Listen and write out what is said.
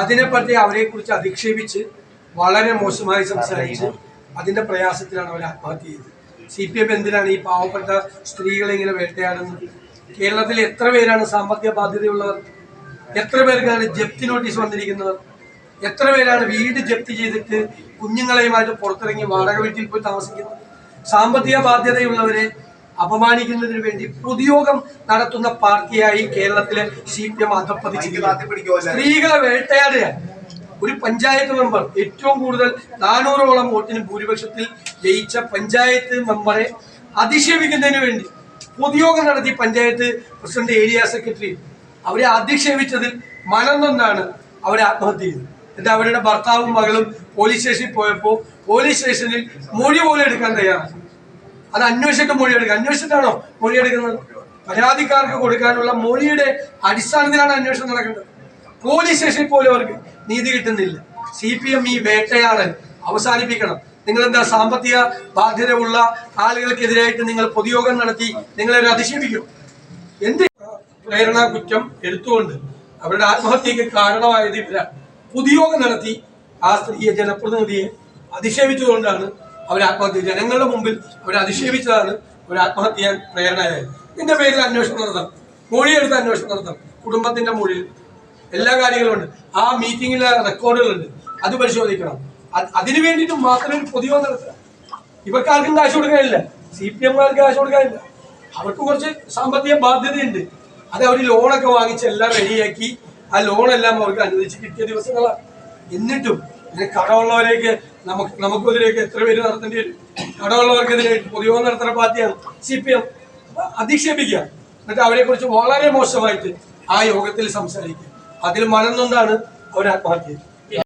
അതിനെപ്പറ്റി അവരെക്കുറിച്ച് അധിക്ഷേപിച്ച് വളരെ മോശമായി സംസാരിച്ച് അതിന്റെ പ്രയാസത്തിലാണ് അവർ ആത്മഹത്യ ചെയ്തത്. സി പി എം എന്തിനാണ് ഈ പാവപ്പെട്ട സ്ത്രീകളെ ഇങ്ങനെ വേട്ടയാടുന്നത്? കേരളത്തിൽ എത്ര പേരാണ് സാമ്പത്തിക ബാധ്യതയുള്ളവർ? എത്ര പേർക്കാണ് ജപ്തി നോട്ടീസ് വന്നിരിക്കുന്നത്? എത്ര പേരാണ് വീട് ജപ്തി ചെയ്തിട്ട് കുഞ്ഞുങ്ങളെയുമായിട്ട് പുറത്തിറങ്ങി വാടക വീട്ടിൽ പോയി താമസിക്കുന്നത്? സാമ്പത്തിക ബാധ്യതയുള്ളവരെ അപമാനിക്കുന്നതിന് വേണ്ടി പൊതുയോഗം നടത്തുന്ന പാർട്ടിയായി കേരളത്തിലെ സി പി എം അധപ്പതിച്ചിരിക്കുന്നു സ്ത്രീകളെ വേട്ടയാടുകയാണ് ഒരു പഞ്ചായത്ത് മെമ്പർ ഏറ്റവും കൂടുതൽ നാനൂറോളം വോട്ടിന് ഭൂരിപക്ഷത്തിൽ ജയിച്ച പഞ്ചായത്ത് മെമ്പറെ അധിക്ഷേപിക്കുന്നതിന് വേണ്ടി പൊതുയോഗം നടത്തി പഞ്ചായത്ത് പ്രസിഡന്റ് ഏരിയ സെക്രട്ടറി അവരെ അധിക്ഷേപിച്ചതിൽ മനം നൊന്നാണ് അവരെ ആത്മഹത്യ ചെയ്തത്. എന്നിട്ട് അവരുടെ ഭർത്താവും മകളും പോലീസ് സ്റ്റേഷനിൽ പോയപ്പോൾ പോലീസ് സ്റ്റേഷനിൽ മൊഴി പോലും എടുക്കാൻ തയ്യാറാണ് അത് അന്വേഷിച്ചിട്ട് മൊഴിയെടുക്കുക. അന്വേഷിച്ചിട്ടാണോ മൊഴിയെടുക്കുന്നത്? പരാതിക്കാർക്ക് കൊടുക്കാനുള്ള മൊഴിയുടെ അടിസ്ഥാനത്തിലാണ് അന്വേഷണം നടക്കേണ്ടത്. പോലീസ് സ്റ്റേഷനിൽ പോലും അവർക്ക് നീതി കിട്ടുന്നില്ല. സി പി എം ഈ വേട്ടയാടൽ അവസാനിപ്പിക്കണം. നിങ്ങൾ എന്താ സാമ്പത്തിക ബാധ്യത ഉള്ള ആളുകൾക്കെതിരായിട്ട് നിങ്ങൾ പൊതുയോഗം നടത്തി നിങ്ങളെ അധിക്ഷേപിക്കും? എന്ത് പ്രേരണ കുറ്റം എടുത്തുകൊണ്ട് അവരുടെ ആത്മഹത്യക്ക് കാരണമായത് ഇവരാണ് പൊതുയോഗം നടത്തി ആ സ്ത്രീയെ ജനപ്രതിനിധിയെ അധിക്ഷേപിച്ചുകൊണ്ടാണ് അവർ ആത്മഹത്യ ജനങ്ങളുടെ മുമ്പിൽ അവർ അധിക്ഷേപിച്ചതാണ് ഒരു ആത്മഹത്യ പ്രേരണയായത്. ഇതിന്റെ പേരിൽ അന്വേഷണം നടത്താം. മൊഴിയെടുത്ത് അന്വേഷണം നടത്താം. കുടുംബത്തിന്റെ മൊഴി എല്ലാ കാര്യങ്ങളും ഉണ്ട് ആ മീറ്റിങ്ങിലെ റെക്കോർഡുകളുണ്ട് അത് പരിശോധിക്കണം. അത് അതിനു വേണ്ടിയിട്ട് മാത്രമേ ഒരു പൊതുയോഗം നടത്തുക. ഇവർക്കാർക്കും കാശ് കൊടുക്കാനില്ല സി പി എംകാർക്ക് കാശ് കൊടുക്കാനില്ല അവർക്ക് കുറച്ച് സാമ്പത്തിക ബാധ്യതയുണ്ട്. അത് അവർ ലോണൊക്കെ വാങ്ങിച്ച് എല്ലാം റെഡിയാക്കി ആ ലോണെല്ലാം അവർക്ക് അനുവദിച്ച് കിട്ടിയ ദിവസങ്ങളാണ്. എന്നിട്ടും ഇതിന് കടമുള്ളവരേക്ക് നമുക്ക് നമുക്കെതിരെയൊക്കെ എത്ര പേര് നടത്തേണ്ടി വരും? കടമുള്ളവർക്കെതിരെ പൊതുവോ നടത്തുന്ന പാർട്ടിയാണ് സി പി എം. അധിക്ഷേപിക്കുക. എന്നിട്ട് അവരെക്കുറിച്ച് വളരെ മോശമായിട്ട് ആ യോഗത്തിൽ സംസാരിക്കുക. അതിൽ മനംനൊന്നാണ് അവർ ആത്മഹത്യ